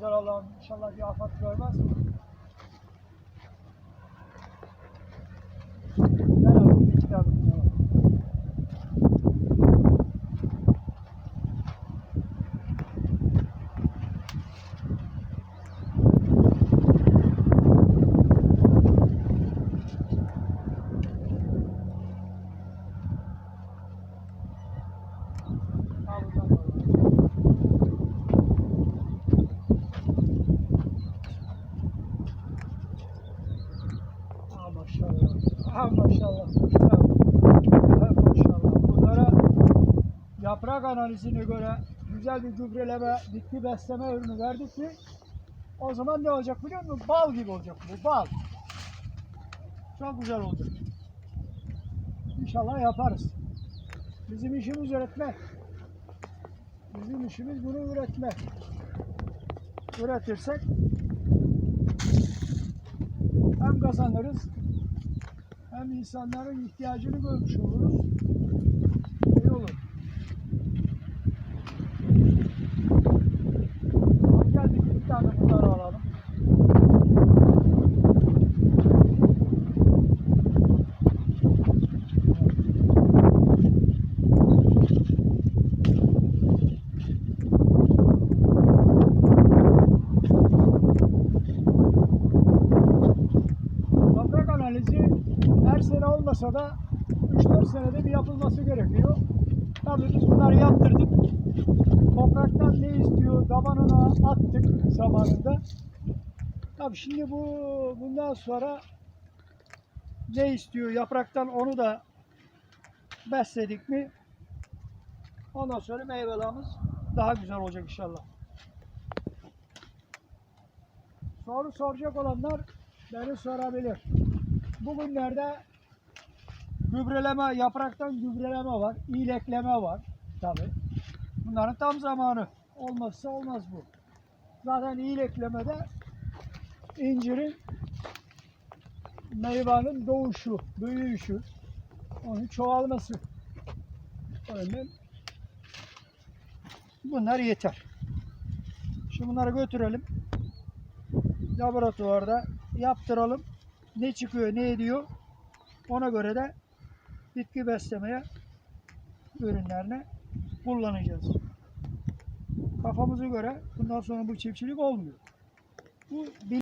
güzel Allah'ım inşallah bir afet görmez. Maşallah. Ha maşallah. Ha maşallah. Bunlara yaprak analizine göre güzel bir gübreleme, bitki besleme ürünü verdik mi o zaman ne olacak biliyor musun? Bal gibi olacak bu, bal. Çok güzel olacak. İnşallah yaparız. Bizim işimiz üretmek. Bizim işimiz bunu üretmek. Üretirsek hem kazanırız hem insanların ihtiyacını görmüş oluruz. Her sene olmasa da 3-4 senede bir yapılması gerekiyor. Tabii biz bunları yaptırdık. Topraktan ne istiyor tabanına attık zamanında. Tabii şimdi bu bundan sonra ne istiyor yapraktan onu da besledik mi ondan sonra meyvelerimiz daha güzel olacak inşallah. Soru soracak olanlar beni sorabilir. Bugünlerde gübreleme, yapraktan gübreleme var, iyilekleme var tabi. Bunların tam zamanı. Olmazsa olmaz bu. Zaten iyileklemede incirin meyvanın doğuşu, büyüyüşü, onun çoğalması. O yüzden bunlar yeter. Şimdi bunları götürelim. Laboratuvarda yaptıralım. Ne çıkıyor, ne ediyor. Ona göre de bitki beslemeye ürünlerine kullanacağız. Kafamıza göre bundan sonra bu çiftçilik olmuyor. Bu